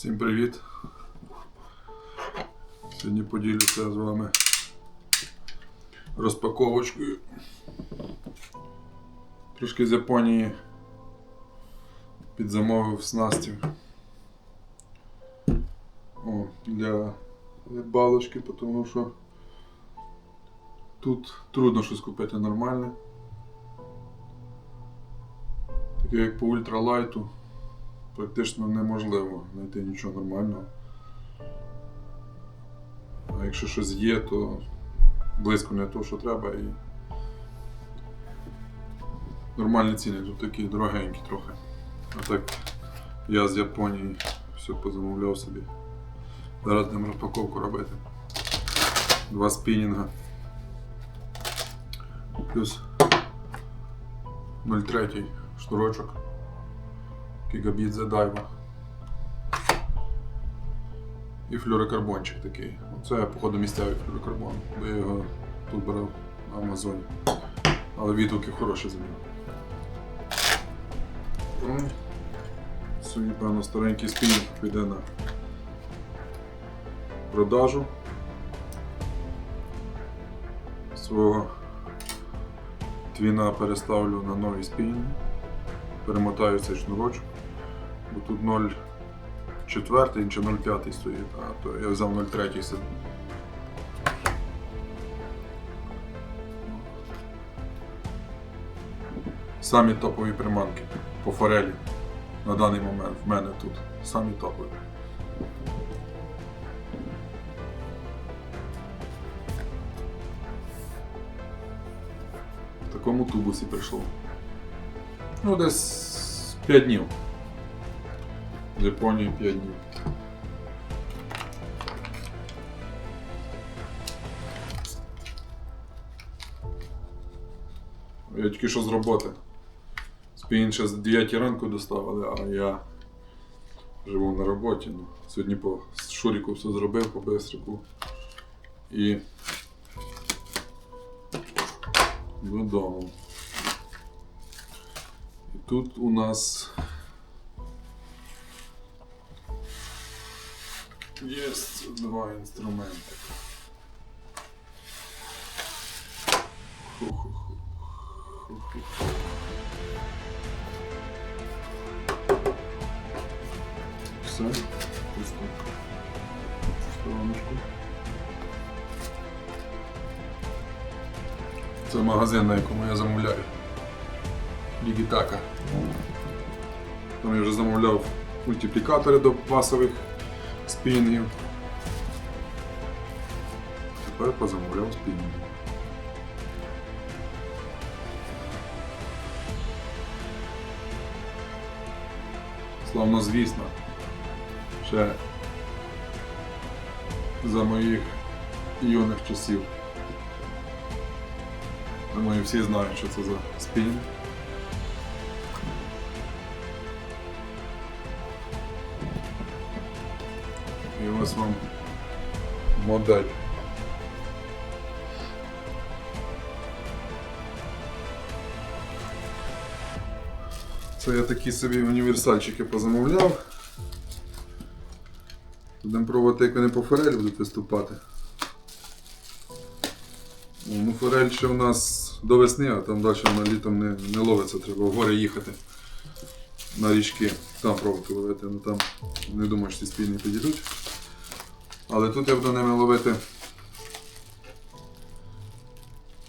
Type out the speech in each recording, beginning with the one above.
Всім привіт! Сьогодні поділюся з вами розпаковочкою. Трошки з Японії підзамовив снастів. О, для балочки, тому що тут трудно щось купити нормальне. Таке як по ультралайту практично неможливо знайти нічого нормального. А якщо щось є, то близько не того, що треба і нормальні ціни, тут такі дорогенькі трохи. А так я з Японії все позамовляв собі. Зараз будемо розпаковку робити. Два спінінга. Плюс 0,3 шнурочок. Гігабідзе дайва. І флюорокарбончик такий. Це, походу, місцевий флюорокарбон, бо я його тут брав на Амазоні. Але відгуки хороші за нього. Собі, певно, старенький спінінг піде на продажу свого твіна переставлю на новий спінінг перемотаю цей шнурочок, тут 0,4 чи 0,5 стоїть, а то я взяв 0,3 собі. Самі топові приманки по форелі на даний момент в мене тут. Самі топові. В такому тубусі прийшло. Ну, десь 5 днів. В Японії 5 днів. Я тільки що з роботи. Спін ще з 9 ранку доставили, а я живу на роботі. Ну, сьогодні по Шуріку все зробив по бистрику. І додому. І тут у нас є два інструменти. Ху-ху-ху. Все, так. Стороночку. Це магазин, на якому я замовляю. Дігітака. Там я вже замовляв мультиплікатори до пасових спінінгів. Тепер позамовляв спінінги. Славно звісно. Ще за моїх юних часів. Думаю, всі знають, що це за спінінг. Ось вам модель. Це я такі собі універсальчики позамовляв. Будемо пробувати, як вони по форелі будуть виступати. Ну, форель ще у нас до весни, а там далі вона літом не, не ловиться, треба в гори їхати на річки, там пробувати ловити, ну там не думаю, що ці спільні підійдуть. Але тут я буду ними ловити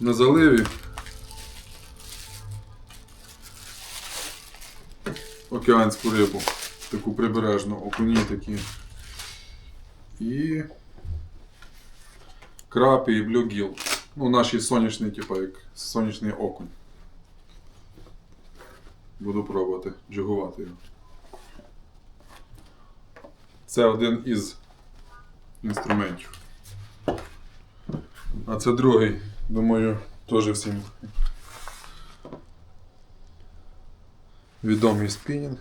на заливі. Океанську рибу, таку прибережну, окуні такі. І крапі і блюгіл. Ну, наші сонячні, типу, як сонячний окунь. Буду пробувати джигувати його. Це один із інструментів. А це другий, думаю, теж всім відомий спінінг.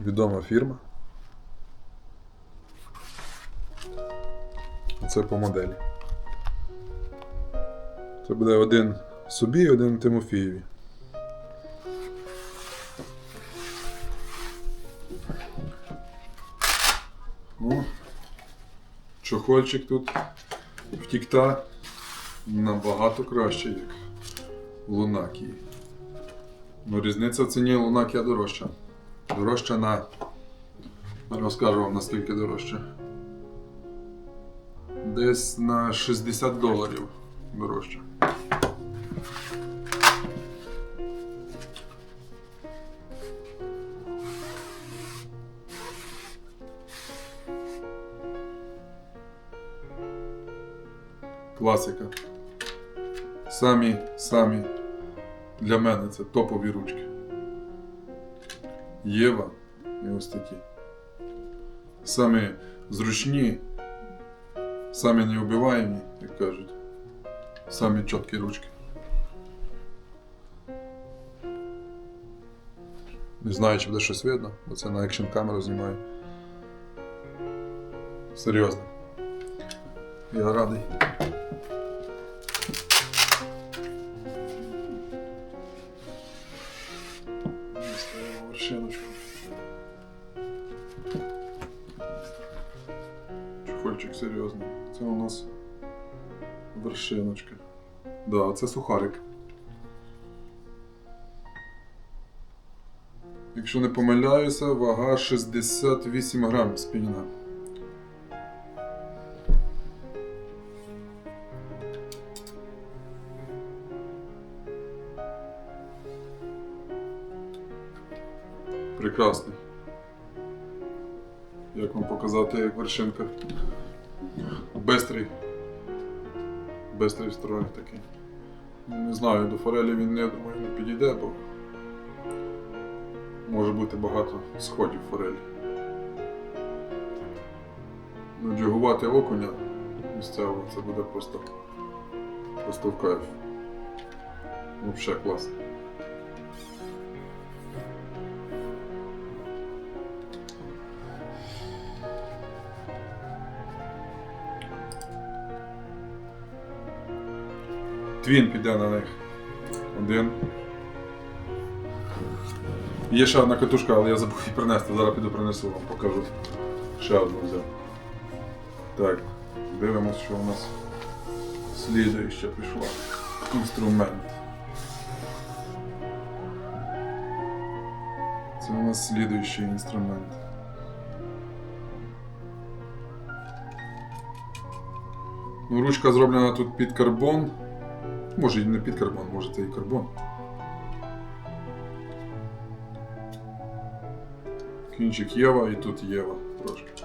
Відома фірма. Це по моделі. Це буде один собі один Тимофієві. Чохольчик тут втікта набагато краще, як в Лунакії. Ну, різниця в ціні Лунакія дорожча. Дорожча на. Розкажу вам наскільки дорожча. Десь на 60 доларів дорожче. Класика. Самі, самі для мене це топові ручки. Єва і ось такі. Самі зручні, самі неубиваємі, як кажуть. Самі чіткі ручки. Не знаю, чи буде щось видно, бо це на екшн камеру знімаю. Серйозно. Я радий. Ставимо вершиночку. Чехольчик серйозний. Це у нас вершиночка. Да, це сухарик. Якщо не помиляюся, вага 68 грам спільна. Прекрасний. Як вам показати, як вершинка? Бистрий. Бистрий строй такий. Не знаю, до форелі він, я думаю, не підійде, бо може бути багато сходів форелі. Ну, джигувати окуня місцевого це буде просто, просто в кайф. Взагалі класно. Твін піде на них. Один. Є ще одна катушка, але я забув її принести. Зараз піду принесу вам, покажу. Ще одну взяв. Так, дивимось, що у нас слідуюче пішло. Інструмент. Це у нас слідуючий інструмент. Ну, ручка зроблена тут під карбон. Може і не під карбон, може це і карбон. Кінчик Єва і тут Єва трошки.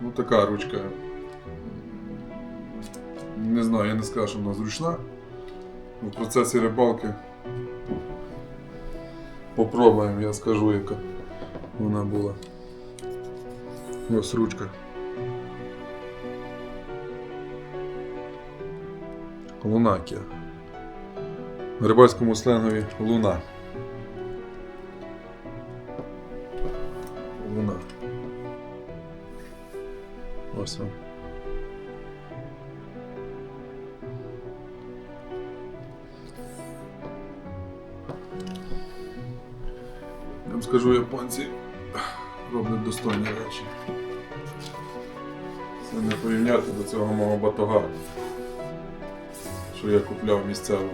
Ну така ручка. Не знаю, я не скажу, що вона зручна. В процесі рибалки попробуємо, я скажу, яка вона була. Ось ручка. Лунакія. На рибальському сленгові луна. Луна. Ось вам. Я вам скажу, японці роблять достойні речі. Це не порівняти до цього мого батога, що я купляв місцевого.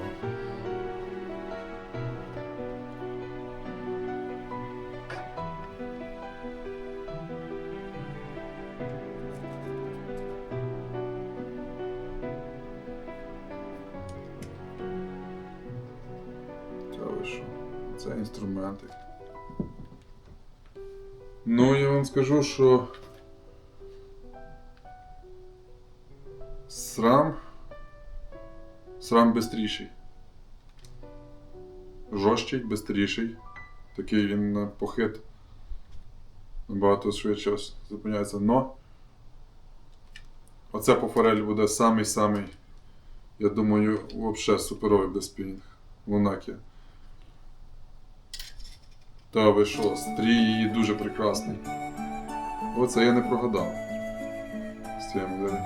Це інструменти. Ну, я вам скажу, що срам. Срам бистріший. Жорсткий, бистріший. Такий він похит. Набагато швидше зупиняється. Но оце по форелі буде самий-самий, я думаю, взагалі суперовий буде спінінг. Лунакія. Та ви що, стрій її дуже прекрасний. Оце я не прогадав. З цієї моделі.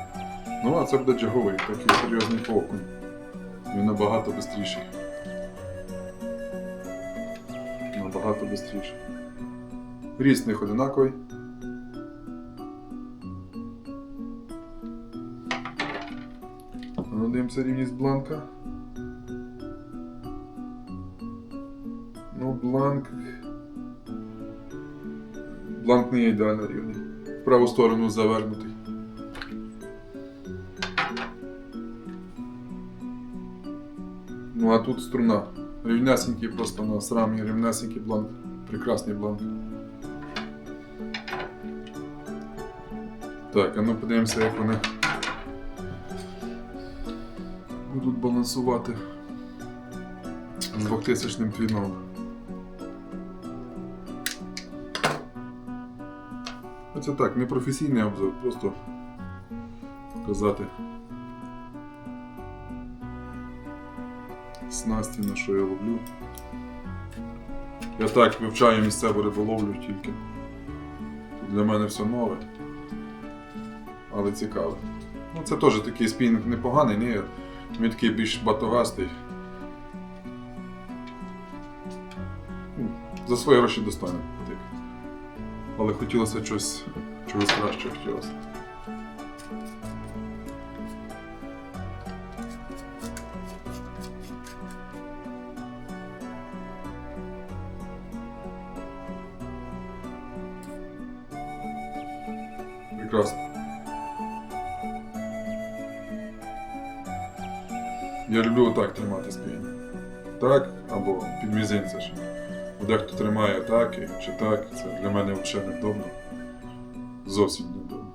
Ну, а це буде джаговий, такий серйозний окунь. Він набагато бистріший. Набагато бистріший. Ріс них одинаковий. Ну, дивимося рівність бланка. Ну, бланк Бланк не є ідеально рівний. В праву сторону завернутий. Ну а тут струна. Рівнесенький просто на срамі, рівнесенький бланк. Прекрасний бланк. Так, а ну подивимося, як вони будуть балансувати з 2000 твіном. Це так, не професійний обзор, просто показати снасті, на що я ловлю. Я так вивчаю місцеву риболовлю тільки. Для мене все нове. Але цікаве. Ну, це теж такий спінінг непоганий, ні. Він такий більш батогастий. Ну, За свої гроші достойно. Але хотілося щось, чогось кращого хотілося. Прекрасно. Я люблю отак тримати спінь. Так, або під. Бо Дехто тримає так чи так. Це для мене взагалі невдобно. Зовсім невдобно.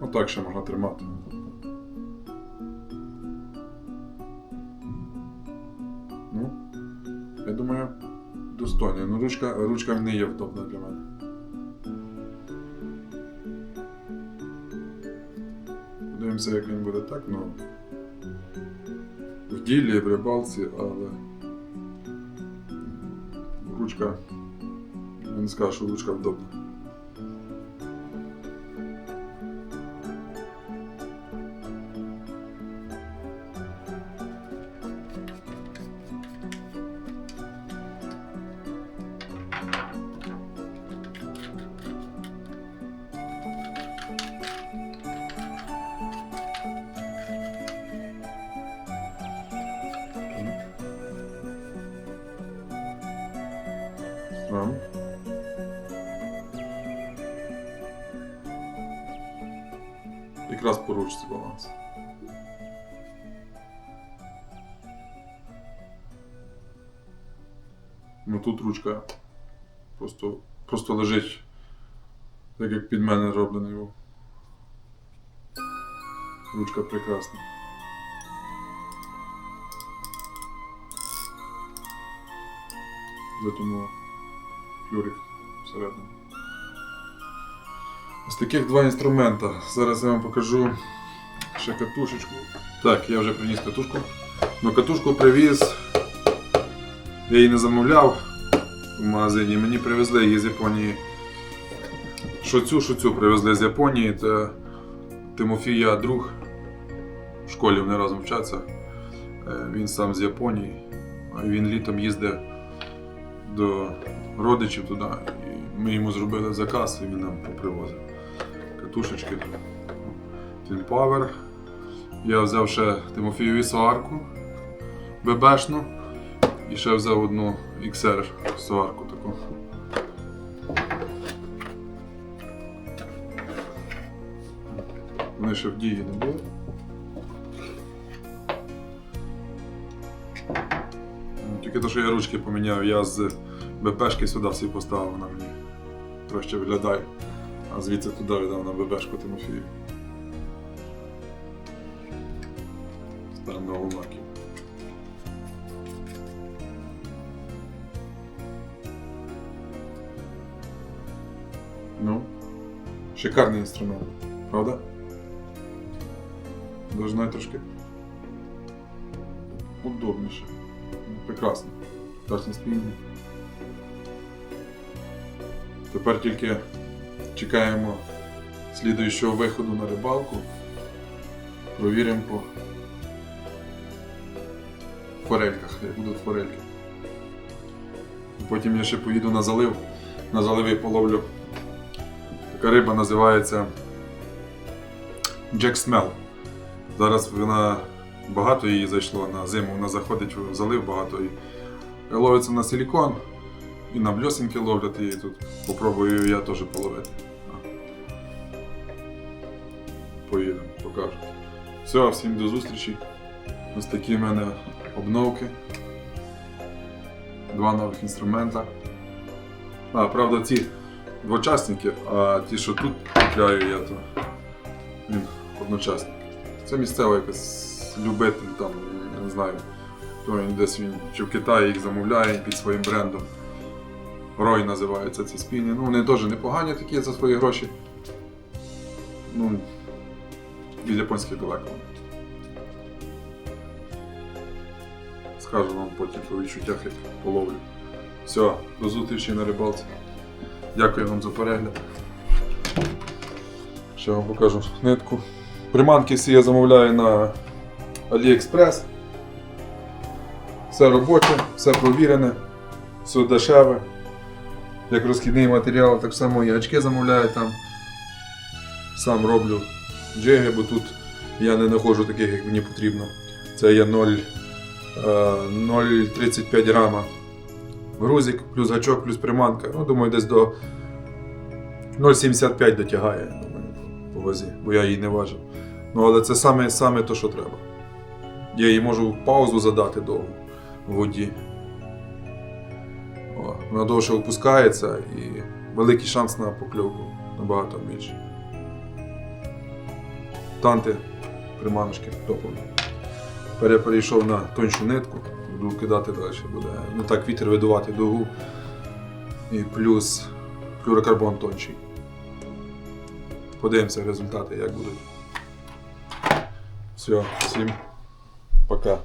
Отак ще можна тримати. Ну, я думаю, достойно. Ну, ручка, ручка не є вдобна для мене. Подивимося, як він буде так, ну. В ділі, в рибалці, але. Ручка. Я не скажу, що ручка вдобна. Якраз по ручці баланс. Ну тут ручка просто, просто лежить, так як під мене зроблений. був. Ручка прекрасна. Затягнула флюрик всередину. Ось таких два інструмента. Зараз я вам покажу ще катушечку. Так, я вже приніс катушку. Ну, катушку привіз. Я її не замовляв в магазині. Мені привезли її з Японії. Що цю, що цю привезли з Японії. Це Тимофія друг. В школі вони разом вчаться. Е, Він сам з Японії. Він літом їздить до родичів туди. І ми йому зробили заказ і він нам попривозив. Катушечки. Power. Я взяв ще Тимофієві соарку ББшну. І ще взяв одну XR соарку таку. Вони ще в дії не були. Тільки те, що я ручки поміняв, я з БПшки сюди всі поставив, вона мені краще виглядає. А звідси туди віддав на ББшку Тимофію. Ставимо марки. Ну, шикарний інструмент, правда? Должна трошки удобніше. Прекрасно. Прекрасний спільник. Тепер тільки чекаємо слідуючого виходу на рибалку. Провіримо по форельках, як будуть форельки. Потім я ще поїду на залив. На заливі половлю. Така риба називається Jack Smell. Зараз вона багато її зайшло на зиму, вона заходить в залив багато ловиться на силікон. І на бльосинки ловлять її тут. Попробую я теж половити. Поїдемо, покажу. Все, всім до зустрічі. Ось такі в мене обновки. Два нових інструмента. А, правда, ці двочасники, а ті, що тут купляю я, то він одночасник. Це місцева якась любитель там, не знаю. То він десь він чи в Китаї їх замовляє під своїм брендом. Рой називаються ці спільні. Ну, вони теж непогані такі за свої гроші. Ну, від японських далеко. Скажу вам потім по відчуттях, як половлю. Все, до зустрічі на рибалці. Дякую вам за перегляд. Ще вам покажу нитку. Приманки всі я замовляю на AliExpress. Все робоче, все провірене, все дешеве. Як розхідний матеріал, так само і очки замовляю там. Сам роблю джиги, бо тут я не знаходжу таких, як мені потрібно. Це є 0, е, 0,35 грама грузик, плюс гачок, плюс приманка. Ну, думаю, десь до 0,75 дотягає, думаю, по вазі, бо я її не важив. Ну, але це саме, саме то, що треба. Я її можу паузу задати довго в воді. Вона довше опускається і великий шанс на покльовку набагато більше. Танти, приманочки топові. Тепер я перейшов на тоншу нитку, буду кидати далі, буде не так вітер видувати дугу. І плюс флюрокарбон тонший. Подивимося результати, як будуть. Все, всім пока.